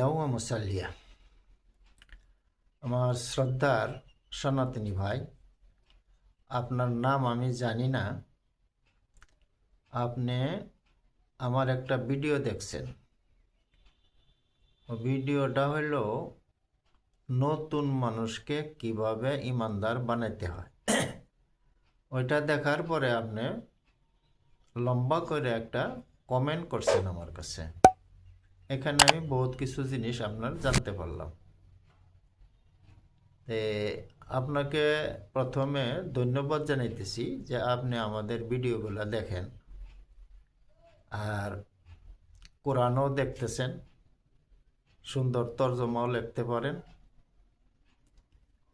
কাইদাও ও মুসাল্লিয়া আমার শ্রদ্ধার সনাতনী ভাই, আপনার নাম আমি জানি না। আপনি আমার একটা ভিডিও দেখছেন। ভিডিওটা হলো নতুন মানুষকে কীভাবে ইমানদার বানাইতে হয়। ওইটা দেখার পরে আপনি লম্বা করে একটা কমেন্ট করছেন আমার কাছে। এখানে আমি বহুত কিছু জিনিস আপনার জানতে পারলাম। আপনাকে প্রথমে ধন্যবাদ জানাইতেছি যে আপনি আমাদের ভিডিওগুলো দেখেন আর কোরআনও দেখতেছেন, সুন্দর তর্জমাও লিখতে পারেন।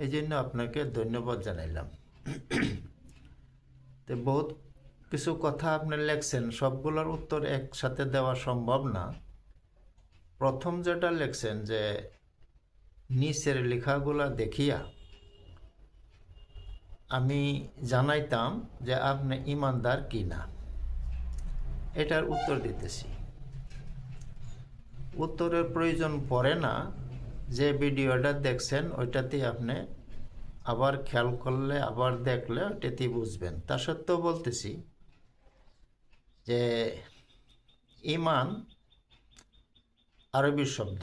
এই জন্য আপনাকে ধন্যবাদ জানাইলাম। তো বহুত কিছু কথা আপনি লেখছেন, সবগুলোর উত্তর একসাথে দেওয়া সম্ভব না। প্রথম যেটা লেখছেন যে, নিচের লেখাগুলা দেখিয়া আমি জানাইতাম যে আপনি ইমানদার কি না এটার উত্তর দিতেছি। উত্তরের প্রয়োজন পড়ে না। যে ভিডিওটা দেখছেন, ওইটাতেই আপনি আবার খেয়াল করলে, আবার দেখলে ওইটাতেই বুঝবেন। তা সত্ত্বেও বলতেছি যে, ইমান আরবি শব্দ,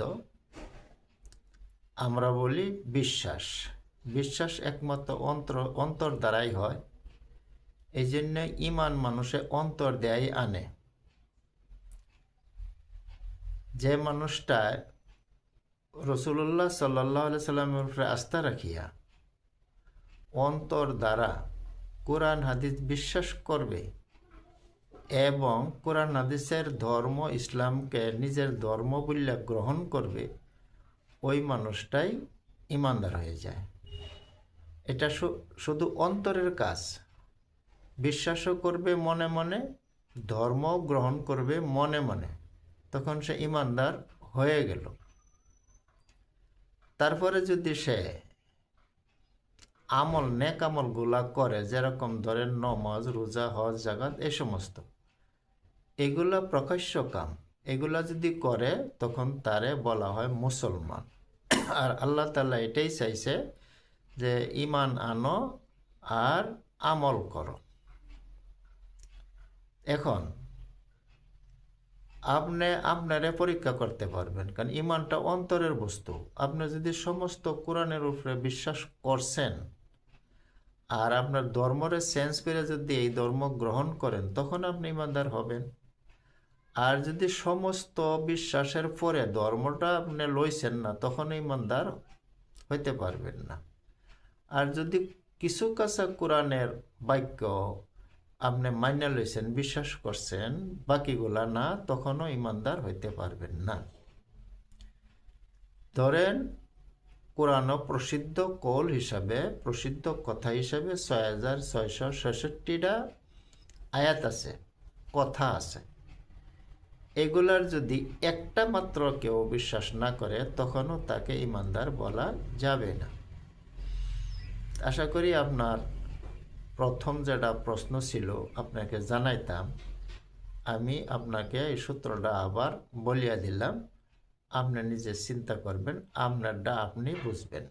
আমরা বলি বিশ্বাস। বিশ্বাস একমাত্র অন্তর অন্তর দ্বারাই হয়। এই জন্য ইমান মানুষে অন্তর দেয় আনে। যে মানুষটা রসুল্লাহ সাল্লাহ সাল্লামের উপরে আস্থা রাখিয়া অন্তর দ্বারা কোরআন, হাদিস বিশ্বাস করবে এবং কোরআন হাদিসের ধর্ম ইসলামকে নিজের ধর্ম বলে গ্রহণ করবে, ওই মানুষটাই ইমানদার হয়ে যায়। এটা শুধু অন্তরের কাজ। বিশ্বাসও করবে মনে মনে ধর্ম গ্রহণ করবে মনে মনে। তখন সে ইমানদার হয়ে গেল। তারপরে যদি সে আমল নেক আমলগুলা করে, যেরকম ধরেন নমাজ, রোজা, হজ জাগাত এ সমস্ত। এগুলা প্রকাশ্য কাম। এগুলা যদি করে, তখন তারে বলা হয় মুসলমান। আর আল্লাহ তাল্লাহ এটাই চাইছে যে ইমান আনো আর আমল করো। এখন, আপনি আপনারে পরীক্ষা করতে পারবেন, কারণ ইমানটা অন্তরের বস্তু। আপনি যদি সমস্ত কোরআনের উপরে বিশ্বাস করছেন আর আপনার ধর্মরে চেঞ্জ করে যদি এই ধর্ম গ্রহণ করেন, তখন আপনি ইমানদার হবেন। আর যদি সমস্ত বিশ্বাসের পরে ধর্মটা আপনি লইছেন না, তখন ইমানদার হইতে পারবেন না। আর যদি কিছু কাছা কোরআনের বাক্য আপনি মাইনা লইছেন, বিশ্বাস করছেন, বাকিগুলা না, তখনও ইমানদার হইতে পারবেন না। ধরেন কোরআনও প্রসিদ্ধ কল হিসাবে, প্রসিদ্ধ কথা হিসাবে ছয় হাজার ছয়শো আয়াত আছে, কথা আছে। এগুলার যদি একটা মাত্র কেউ বিশ্বাস না করে, তখনও তাকে ইমানদার বলা যাবে না। আশা করি আপনার প্রথম যেটা প্রশ্ন ছিল, আপনাকে জানাইতাম। আমি আপনাকে এই সূত্রটা আবার বলিয়া দিলাম। আপনি নিজে চিন্তা করবেন আপনারটা আপনি বুঝবেন।